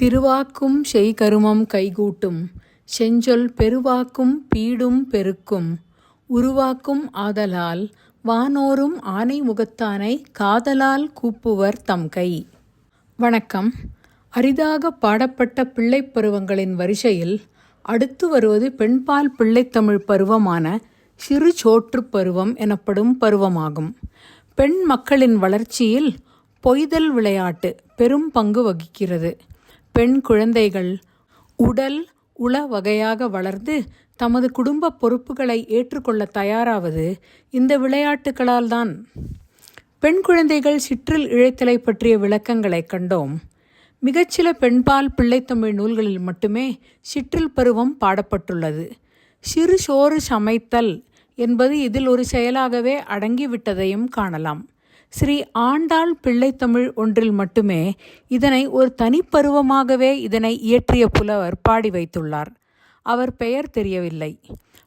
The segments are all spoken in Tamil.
திருவாக்கும் செய்கருமம் கைகூட்டும் செஞ்சொல் பெருவாக்கும் பீடும் பெருக்கும் உருவாக்கும் ஆதலால் வானோரும் ஆனை முகத்தானை காதலால் கூப்புவர் தம் கை. வணக்கம். அரிதாக பாடப்பட்ட பிள்ளைப் பருவங்களின் வரிசையில் அடுத்து வருவது பெண்பால் பிள்ளைத்தமிழ் பருவமான சிறு சோற்றுப் பருவம் எனப்படும் பருவமாகும். பெண் மக்களின் வளர்ச்சியில் பொய்தல் விளையாட்டு பெரும் பங்கு வகிக்கிறது. பெண் குழந்தைகள் உடல் உள வகையாக வளர்ந்து தமது குடும்ப பொறுப்புகளை ஏற்றுக்கொள்ள தயாராவது இந்த விளையாட்டுகளால் தான். பெண் குழந்தைகள் சிற்றில் இழைத்தலை பற்றிய விளக்கங்களை கண்டோம். மிகச்சில பெண்பால் பிள்ளைத்தமிழ் நூல்களில் மட்டுமே சிற்றில் பருவம் பாடப்பட்டுள்ளது. சிறு சோறு சமைத்தல் என்பது இதில் ஒரு செயலாகவே அடங்கிவிட்டதையும் காணலாம். ஸ்ரீ ஆண்டாள் பிள்ளைத்தமிழ் ஒன்றில் மட்டுமே இதனை ஒரு தனிப்பருவமாகவே இதனை இயற்றிய புலவர் பாடி வைத்துள்ளார். அவர் பெயர் தெரியவில்லை.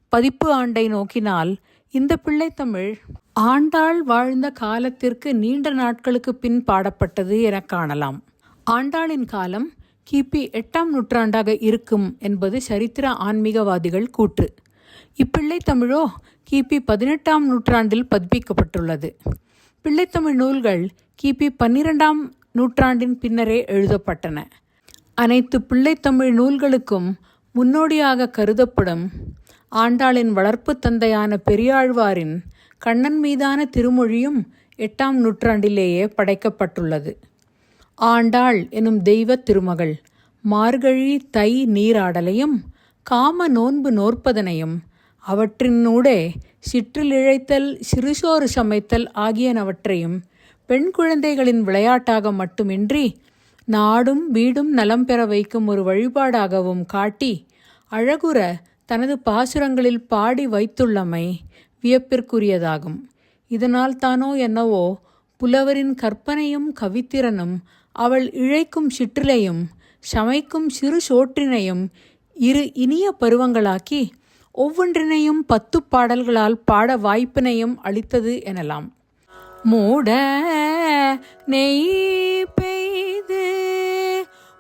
பதிப்பு ஆண்டை நோக்கினால் இந்த பிள்ளைத்தமிழ் ஆண்டாள் வாழ்ந்த காலத்திற்கு நீண்ட நாட்களுக்கு பின் பாடப்பட்டது என காணலாம். ஆண்டாளின் காலம் கிபி எட்டாம் நூற்றாண்டாக இருக்கும் என்பது சரித்திர ஆன்மீகவாதிகள் கூற்று. இப்பிள்ளை தமிழோ கிபி பதினெட்டாம் நூற்றாண்டில் பதிப்பிக்கப்பட்டுள்ளது. பிள்ளைத்தமிழ் நூல்கள் கிபி பன்னிரெண்டாம் நூற்றாண்டின் பின்னரே எழுதப்பட்டன. அனைத்து பிள்ளைத்தமிழ் நூல்களுக்கும் முன்னோடியாக கருதப்படும் ஆண்டாளின் வளர்ப்பு தந்தையான பெரியாழ்வாரின் கண்ணன் மீதான திருமொழியும் எட்டாம் நூற்றாண்டிலேயே படைக்கப்பட்டுள்ளது. ஆண்டாள் எனும் தெய்வ திருமகள் மார்கழி தை நீராடலையும் காம நோன்பு நோற்பதனையும் அவற்றினூடே சிற்றில் இழைத்தல் சிறுசோறு சமைத்தல் ஆகியனவற்றையும் பெண் குழந்தைகளின் விளையாட்டாக மட்டுமின்றி நாடும் வீடும் நலம் பெற வைக்கும் ஒரு வழிபாடாகவும் காட்டி அழகுற தனது பாசுரங்களில் பாடி வைத்துள்ளமை வியப்பிற்குரியதாகும். இதனால் தானோ என்னவோ புலவரின் கற்பனையும் கவித்திறனும் அவள் இழைக்கும் சிற்றிலையும் சமைக்கும் சிறு சோற்றினையும் இரு இனிய பருவங்களாக்கி ஒவ்வொன்றினையும் பத்து பாடல்களால் பாட வாய்ப்பினையும் அளித்தது எனலாம். மூட நெய் பெய்து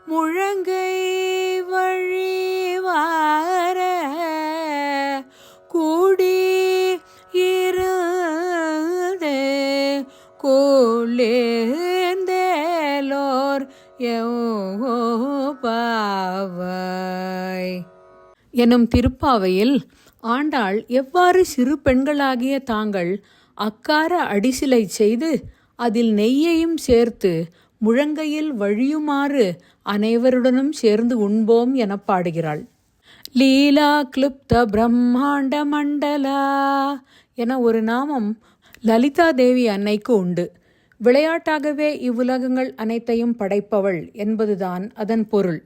முழங்கை வழிவார எனும் திருப்பாவையில் ஆண்டாள் எவ்வாறு சிறு பெண்களாகிய தாங்கள் அக்கார அடிசிலை செய்து அதில் நெய்யையும் சேர்த்து முழங்கையில் வழியுமாறு அனைவருடனும் சேர்ந்து உண்போம் என பாடுகிறாள். லீலா கிளுப்த பிரம்மாண்ட மண்டலா என ஒரு நாமம் லலிதா தேவி அன்னைக்கு உண்டு. விளையாட்டாகவே இவ்வுலகங்கள் அனைத்தையும் படைப்பவள் என்பதுதான் அதன் பொருள்.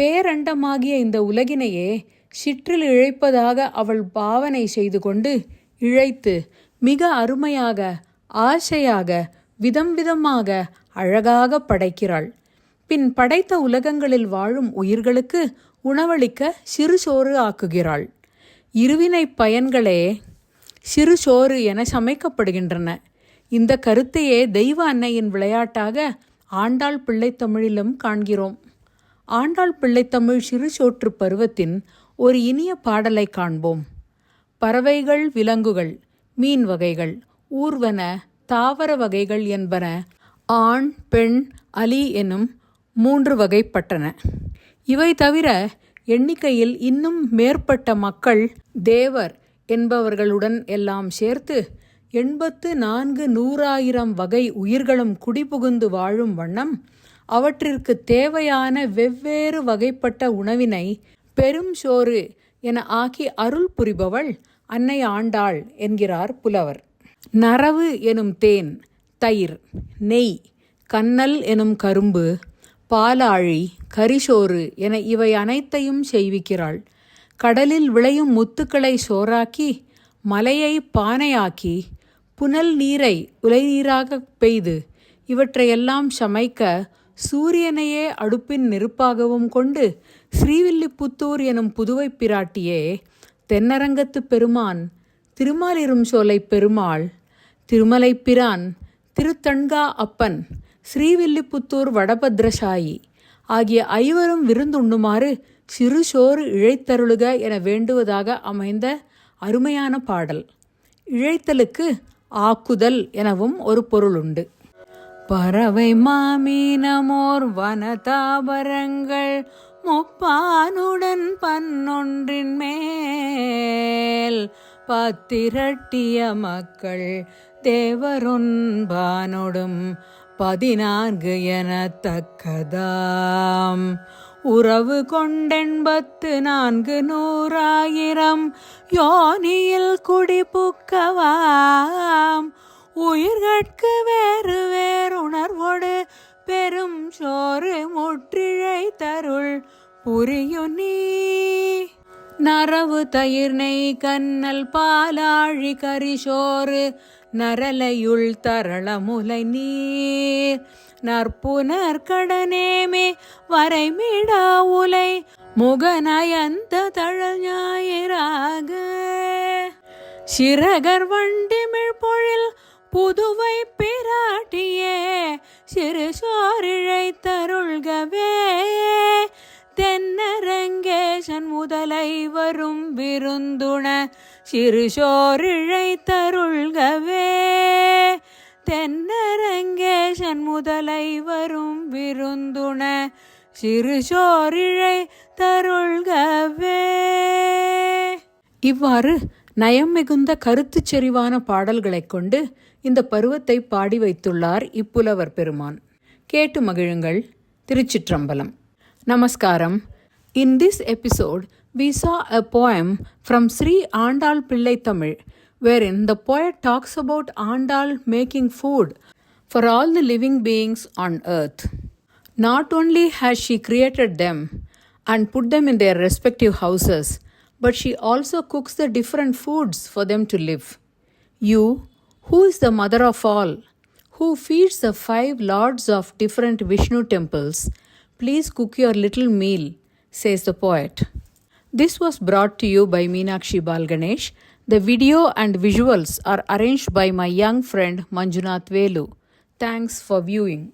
பேரண்டமாகிய இந்த உலகினையே சிற்றில் இழைப்பதாக அவள் பாவனை செய்து கொண்டு இழைத்து மிக அருமையாக ஆசையாக விதம் விதமாக அழகாக படைக்கிறாள். பின் படைத்த உலகங்களில் வாழும் உயிர்களுக்கு உணவளிக்க சிறு சோறு ஆக்குகிறாள். இருவினை பயன்களே சிறு சோறு என சமைக்கப்படுகின்றன. இந்த கருத்தையே தெய்வ அன்னையின் விளையாட்டாக ஆண்டாள் பிள்ளை தமிழிலும் காண்கிறோம். ஆண்டாள் பிள்ளைத்தமிழ் சிறு சோற்று பருவத்தின் ஒரு இனிய பாடலை காண்போம். பறவைகள் விலங்குகள் மீன் வகைகள் ஊர்வன தாவர வகைகள் என்பன ஆண் பெண் அலி எனும் மூன்று வகைப்பட்டன. இவை தவிர எண்ணிக்கையில் இன்னும் மேற்பட்ட மக்கள் தேவர் என்பவர்களுடன் எல்லாம் சேர்த்து எண்பத்து நான்கு நூறாயிரம் வகை உயிர்களும் குடிபுகுந்து வாழும் வண்ணம் அவற்றிற்கு தேவையான வெவ்வேறு வகைப்பட்ட உணவினை பெரும் சோறு என ஆக்கி அருள் புரிபவள் அன்னை ஆண்டாள் என்கிறார் புலவர். நரவு எனும் தேன் தயிர் நெய் கண்ணல் எனும் கரும்பு பாலாழி கரிசோறு என இவை அனைத்தையும் செய்விக்கிறாள். கடலில் விளையும் முத்துக்களை சோறாக்கி மலையை பானையாக்கி புனல் நீரை உலைநீராக பெய்து இவற்றையெல்லாம் சமைக்க சூரியனையே அடுப்பின் நெருப்பாகவும் கொண்டு ஸ்ரீவில்லிபுத்தூர் எனும் புதுவை பிராட்டியே தென்னரங்கத்து பெருமான் திருமாலிரும் சோலை பெருமாள் திருமலைப்பிரான் திருத்தண்கா அப்பன் ஸ்ரீவில்லிபுத்தூர் வடபத்ரசாயி ஆகிய ஐவரும் விருந்துண்ணுமாறு சிறு சோறு இழைத்தருளுக என வேண்டுவதாக அமைந்த அருமையான பாடல். இழைத்தலுக்கு ஆக்குதல் எனவும் ஒரு பொருளுண்டு. பறவை மாமீனமோர் வனதாபரங்கள் முப்பானுடன் பன்னொன்றின் மேல். பத்திரட்டிய மக்கள் தேவரொன்பானொடும் பதினான்கு எனத்தக்கதாம். உறவு கொண்டெண்பத்து நான்கு நூறாயிரம் யோனியில் குடிபுக்கவாம். உயிர்கட்கு வேறு வேறுணர்வோடு பெரும் சோறு முற்றிழை தருள். புரியு நீ? நரவு தயிர் நெய் கண்ணல் பாலாழி கரிசோறு நரலையுள் தரளமுலை நீர். நற்புனர் கடனேமே வரைமிடா உலை முகநயந்த தழல் ஞாயிறாக. சிறகர் வண்டிமிழ் பொழில் புதுவை பிராட்டியே சிறு சோரிழை தருள்கவே. தென்னரங்கேசன் முதலை வரும் விருந்துண சிறு சோரிழை தருள்கவே. தென்னரங்கேசன் முதலை வரும் விருந்துண சிறு சோரிழை தருள்கவே. இவ்வாறு நயம் மிகுந்த கருத்துச் செறிவான பாடல்களைக் கொண்டு இந்த பருவத்தை பாடி வைத்துள்ளார் இப்புலவர் பெருமான் கேட்டு மகிழுங்கள் திருச்சிற்றம்பலம் நமஸ்காரம் in this episode we saw a poem from Sri Andal Pillai Tamil wherein the poet talks about Andal making food for all the living beings on earth. Not only has she created them and put them in their respective houses, but she also cooks the different foods for them to live. You, who is the mother of all, who feeds the five lords of different Vishnu temples, please cook your little meal, says the poet. This was brought to you by Meenakshi Balganesh. The video and visuals are arranged by my young friend Manjunath Velu. Thanks for viewing.